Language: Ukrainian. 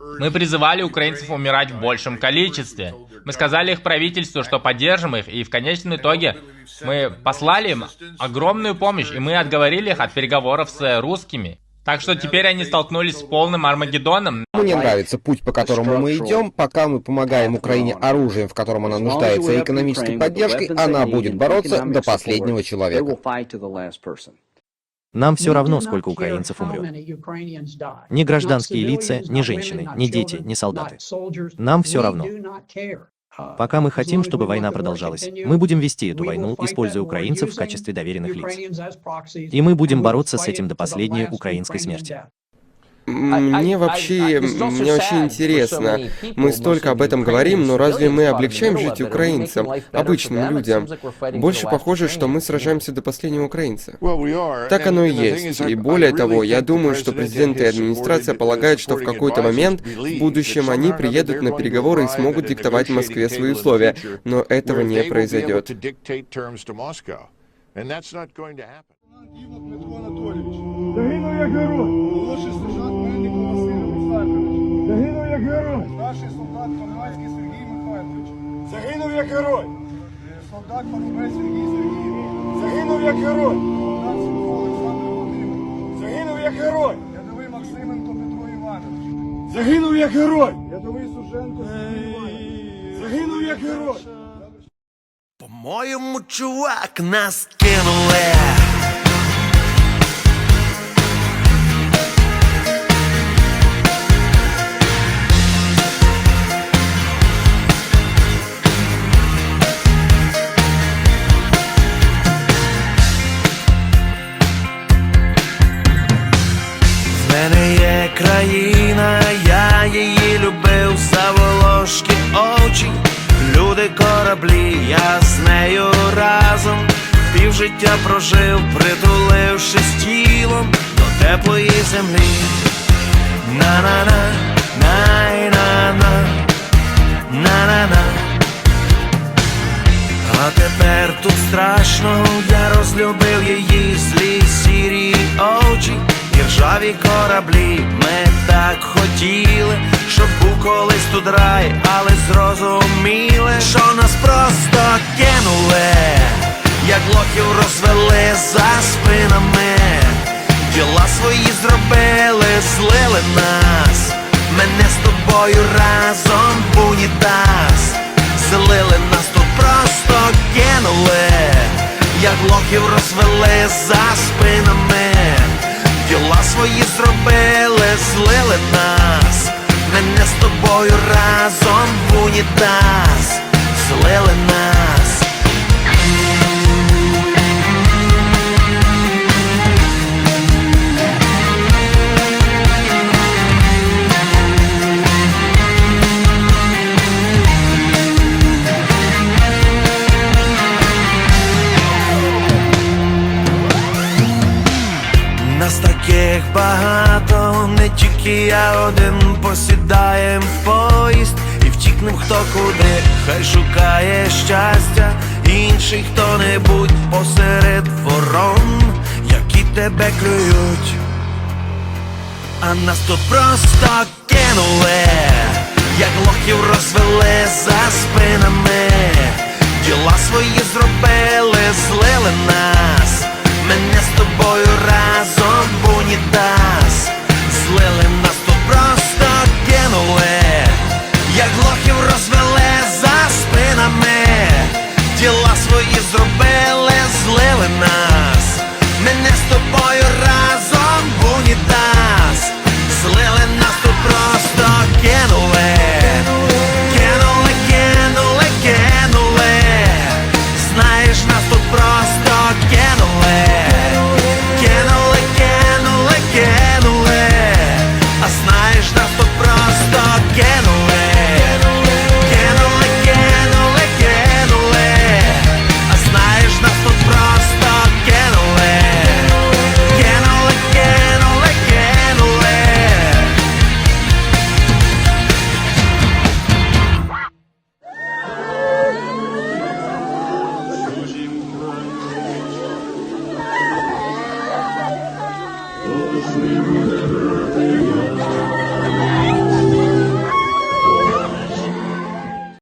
Мы призывали украинцев умирать в большем количестве. Мы сказали их правительству, что поддержим их, и в конечном итоге мы послали им огромную помощь, и мы отговорили их от переговоров с русскими. Так что теперь они столкнулись с полным Армагеддоном. Мне нравится путь, по которому мы идем. Пока мы помогаем Украине оружием, в котором она нуждается, и экономической поддержкой, она будет бороться до последнего человека. Нам все равно, сколько украинцев умрет. Ни гражданские лица, ни женщины, ни дети, ни солдаты. Нам все равно. Пока мы хотим, чтобы война продолжалась, мы будем вести эту войну, используя украинцев в качестве доверенных лиц. И мы будем бороться с этим до последней украинской смерти. Мне вообще, мне очень интересно. Мы столько об этом говорим, но разве мы облегчаем жить украинцам, обычным людям? Больше похоже, что мы сражаемся до последнего украинца. Так оно и есть. И более того, я думаю, что президент и администрация полагают, что в какой-то момент в будущем они приедут на переговоры и смогут диктовать Москве свои условия. Но этого не произойдет. Загинув як герой. Загинув як герой. Старший солдат Парубецький Сергій Михайлович. Загинув як герой. Солдат Парубець Сергій Сергійович. Загинув як герой. Солдат Сухо Олександр Володимирович. Загинув як герой. Рядовий Максименко Петро Іванович. Загинув як герой. Рядовий Суженко Сергій Іванович. Загинув як герой. По-моєму, чувак, нас кинули. Країна, я її любив за волошки очі, люди кораблі, я з нею разом півжиття прожив, притулившись тілом до теплої землі. На-на-на, най-на-на, на-на-на. А тепер тут страшно, я розлюбив її злі сірі очі, ржаві кораблі. Ми так хотіли, щоб був колись тут рай, але зрозуміли, що нас просто кинули, як лохів розвели за спинами, діла свої зробили, злили нас, мене з тобою разом в унітаз. Злили нас тут просто кинули, як лохів розвели за спинами, свої зробили, злили нас, мене з тобою разом в унітаз, злили нас. Багато, не тільки я один посідаєм в поїзд і втікнем хто куди, хай шукає щастя, інший хто-небудь посеред ворон, які тебе клюють, а нас тут просто кинули, як лохів розвели